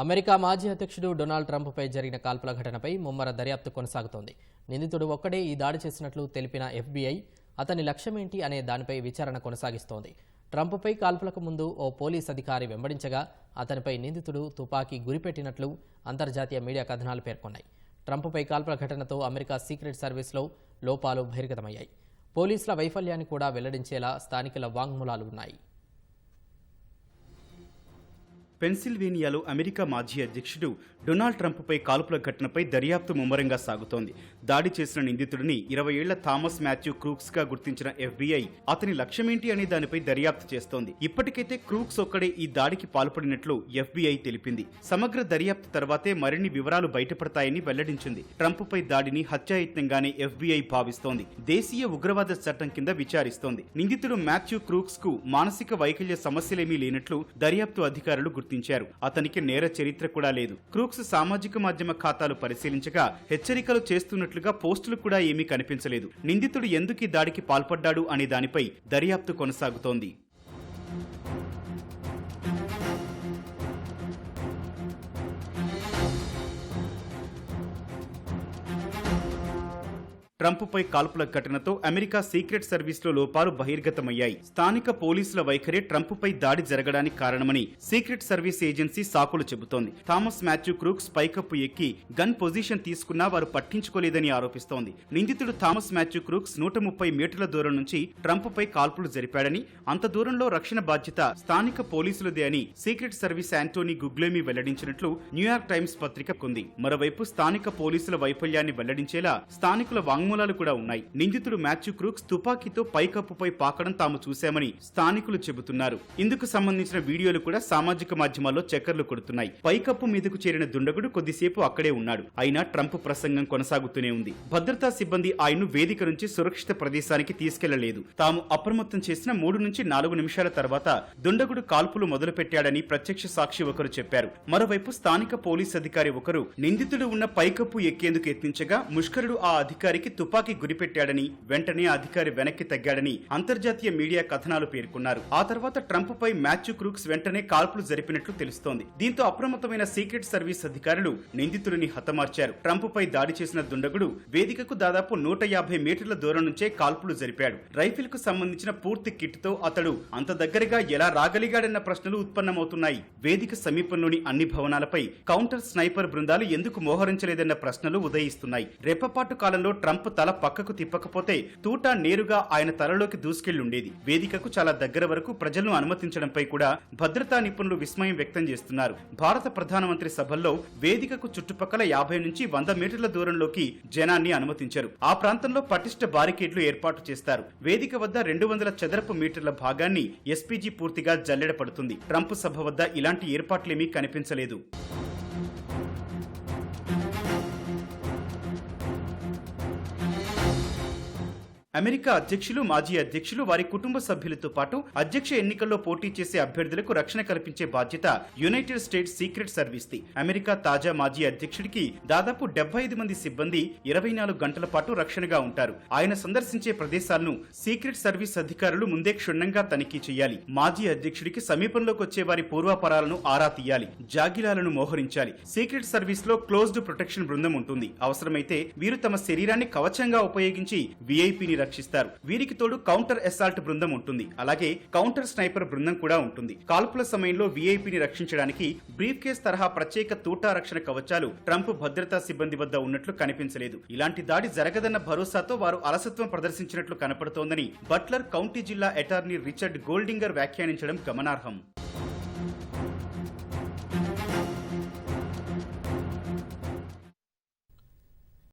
America మాజీ అధ్యక్షుడు Donald ట్రంప్పై జరిగిన కాల్పుల ఘటనపై ముమ్మర దర్యాప్తు కొనసాగుతోంది. నిందితుడు ఒక్కడే ఈ దాడి చేసినట్లు తెలిపిన ఎఫ్బీఐ అతని లక్ష్యమేంటి అనే దానిపై విచారణ కొనసాగిస్తోంది. ట్రంప్పై కాల్పులకు ముందు ఓ పోలీస్ అధికారి వెంబడించగా అతనిపై నిందితుడు తుపాకీ గురిపెట్టినట్లు అంతర్జాతీయ మీడియా కథనాలు పేర్కొన్నాయి. ట్రంప్పై కాల్పుల ఘటనతో అమెరికా సీక్రెట్ సర్వీస్లో లోపాలు బహిర్గతమయ్యాయి. పోలీసుల వైఫల్యాన్ని కూడా వెల్లడించేలా స్థానికుల వాంగ్మూలాలు ఉన్నాయి. పెన్సిల్వేనియాలో అమెరికా మాజీ అధ్యక్షుడు డొనాల్డ్ ట్రంప్పై కాల్పుల ఘటనపై దర్యాప్తు ముమ్మరంగా సాగుతోంది. దాడి చేసిన నిందితుడిని ఇరవై ఏళ్ళ థామస్ మాథ్యూ క్రూక్స్గా గుర్తించిన ఎఫ్బీఐ అతని లక్ష్యమేంటి అనే దానిపై దర్యాప్తు చేస్తోంది. ఇప్పటికైతే క్రూక్స్ ఒక్కడే ఈ దాడికి పాల్పడినట్లు ఎఫ్బీఐ తెలిపింది. సమగ్ర దర్యాప్తు తర్వాతే మరిన్ని వివరాలు బయటపడతాయని వెల్లడించింది. ట్రంప్పై దాడిని హత్యాయత్నంగానే ఎఫ్బీఐ భావిస్తోంది. దేశీయ ఉగ్రవాద చట్టం కింద విచారిస్తోంది. నిందితుడు మాథ్యూ క్రూక్స్కు మానసిక వైకల్య సమస్యలేమీ లేనట్లు దర్యాప్తు అధికారులు గుర్తించారు. అతనికి నేర చరిత్ర కూడా లేదు. క్రూక్స్ సామాజిక మాధ్యమ ఖాతాలు పరిశీలించగా హెచ్చరికలు చేస్తున్నట్లుగా పోస్టులు కూడా ఏమీ కనిపించలేదు. నిందితుడు ఎందుకు దాడికి పాల్పడ్డాడు అనే దానిపై దర్యాప్తు కొనసాగుతోంది. ట్రంప్పై కాల్పుల ఘటనతో అమెరికా సీక్రెట్ సర్వీస్లో లోపాలు బహిర్గతమయ్యాయి. స్థానిక పోలీసుల వైఖరి ట్రంప్పై దాడి జరగడానికి కారణమని సీక్రెట్ సర్వీస్ ఏజెన్సీ సాకులు చెబుతోంది. థామస్ మాథ్యూ క్రూక్స్ పైకప్పు ఎక్కి గన్ పొజిషన్ తీసుకున్నా వారు పట్టించుకోలేదని ఆరోపిస్తోంది. నిందితుడు థామస్ మాథ్యూ క్రూక్స్ నూట ముప్పై మీటర్ల దూరం నుంచి ట్రంప్పై కాల్పులు జరిపాడని అంత దూరంలో రక్షణ బాధ్యత స్థానిక పోలీసులదే అని సీక్రెట్ సర్వీస్ యాంటోనీ గుగ్లేమి వెల్లడించినట్లు న్యూయార్క్ టైమ్స్ పత్రిక కొంది. మరోవైపు స్థానిక పోలీసుల వైఫల్యాన్ని వెల్లడించేలా స్థానికుల వాంగ్మూలాలు కూడా ఉన్నాయి. నిందితుడు మాథ్యూ క్రూక్స్ తుపాకీతో పైకప్పుపై పాకడం తాము చూశామని స్థానికులు చెబుతున్నారు. ఇందుకు సంబంధించిన వీడియోలు కూడా సామాజిక మాధ్యమాల్లో చక్కర్లు కొడుతున్నాయి. పైకప్పు మీదకు చేరిన దుండగుడు కొద్దిసేపు అక్కడే ఉన్నాడు. అయినా ట్రంప్ ప్రసంగం కొనసాగుతూనే ఉంది. భద్రతా సిబ్బంది ఆయన్ను వేదిక నుంచి సురక్షిత ప్రదేశానికి తీసుకెళ్ళలేదు. తాము అప్రమత్తం చేసిన మూడు నుంచి నాలుగు నిమిషాల తర్వాత దుండగుడు కాల్పులు మొదలుపెట్టాడని ప్రత్యక్ష సాక్షి ఒకరు చెప్పారు. మరోవైపు స్థానిక పోలీస్ అధికారి ఒకరు నిందితుడు ఉన్న పైకప్పు ఎక్కేందుకు యత్నించగా ముష్కరుడు ఆ అధికారికి తుపాకీ గురిపెట్టాడని వెంటనే అధికారి వెనక్కి తగ్గాడని అంతర్జాతీయ మీడియా కథనాలు పేర్కొన్నారు. ఆ తర్వాత ట్రంప్ పై మ్యాథ్యూ క్రూక్స్ వెంటనే కాల్పులు జరిపినట్లు తెలుస్తోంది. దీంతో అప్రమత్తమైన సీక్రెట్ సర్వీస్ అధికారులు నిందితుడిని హతమార్చారు. ట్రంప్ పై దాడి చేసిన దుండగుడు వేదికకు దాదాపు నూట యాభై మీటర్ల దూరం నుంచే కాల్పులు జరిపాడు. రైఫిల్కు సంబంధించిన పూర్తి కిట్తో అతడు అంత దగ్గరగా ఎలా రాగలిగాడన్న ప్రశ్నలు ఉత్పన్నమవుతున్నాయి. వేదిక సమీపంలోని అన్ని భవనాలపై కౌంటర్ స్నైపర్ బృందాలు ఎందుకు మోహరించలేదన్న ప్రశ్నలు ఉదయిస్తున్నాయి. రెప్పపాటు కాలంలో ట్రంప్ తల పక్కకు తిప్పకపోతే తూటా నేరుగా ఆయన తలలోకి దూసుకెళ్ళుండేది వేదికకు చాలా దగ్గర వరకు ప్రజలను అనుమతించడంపై కూడా భద్రతా నిపుణులు విస్మయం వ్యక్తం చేస్తున్నారు. భారత ప్రధానమంత్రి సభల్లో వేదికకు చుట్టుపక్కల యాభై నుంచి వంద మీటర్ల దూరంలోకి జనాన్ని అనుమతించారు. ఆ ప్రాంతంలో పటిష్ట బారికేడ్లు ఏర్పాటు చేస్తారు. వేదిక వద్ద రెండు వందల చదరపు మీటర్ల భాగాన్ని ఎస్పీజీ పూర్తిగా జల్లెడ పడుతుంది. ట్రంప్ సభ వద్ద ఇలాంటి ఏర్పాట్లేమీ కనిపించలేదు. అమెరికా అధ్యక్షులు మాజీ అధ్యక్షులు వారి కుటుంబ సభ్యులతో పాటు అధ్యక్ష ఎన్నికల్లో పోటీ చేసే అభ్యర్థులకు రక్షణ కల్పించే బాధ్యత యునైటెడ్ స్టేట్స్ సీక్రెట్ సర్వీస్ ది అమెరికా తాజా మాజీ అధ్యక్షుడికి దాదాపు డెబ్బై ఐదు మంది సిబ్బంది ఇరవై నాలుగు గంటల పాటు రక్షణగా ఉంటారు. ఆయన సందర్శించే ప్రదేశాలను సీక్రెట్ సర్వీస్ అధికారులు ముందే క్షుణ్ణంగా తనిఖీ చేయాలి. మాజీ అధ్యక్షుడికి సమీపంలోకి వచ్చే వారి పూర్వాపరాలను ఆరా తీయాలి. జాగిలాలను మోహరించాలి. సీక్రెట్ సర్వీస్లో క్లోజ్డ్ ప్రొటెక్షన్ బృందం ఉంటుంది. అవసరమైతే వీరు తమ శరీరాన్ని కవచంగా ఉపయోగించి విఐపిని రక్షిస్తారు వీరికి తోడు కౌంటర్ అసాల్ట్ బృందం ఉంటుంది. అలాగే కౌంటర్ స్నైపర్ బృందం కూడా ఉంటుంది. కాల్పుల సమయంలో విఐపిని రక్షించడానికి బ్రీఫ్ కేస్ తరహా ప్రత్యేక తూటా రక్షణ కవచాలు ట్రంప్ భద్రతా సిబ్బంది వద్ద ఉన్నట్లు కనిపించలేదు. ఇలాంటి దాడి జరగదన్న భరోసాతో వారు అలసత్వం ప్రదర్శించినట్లు కనపడుతోందని బట్లర్ కౌంటీ జిల్లా అటార్నీ రిచర్డ్ గోల్డింగర్ వ్యాఖ్యానించడం గమనార్హం.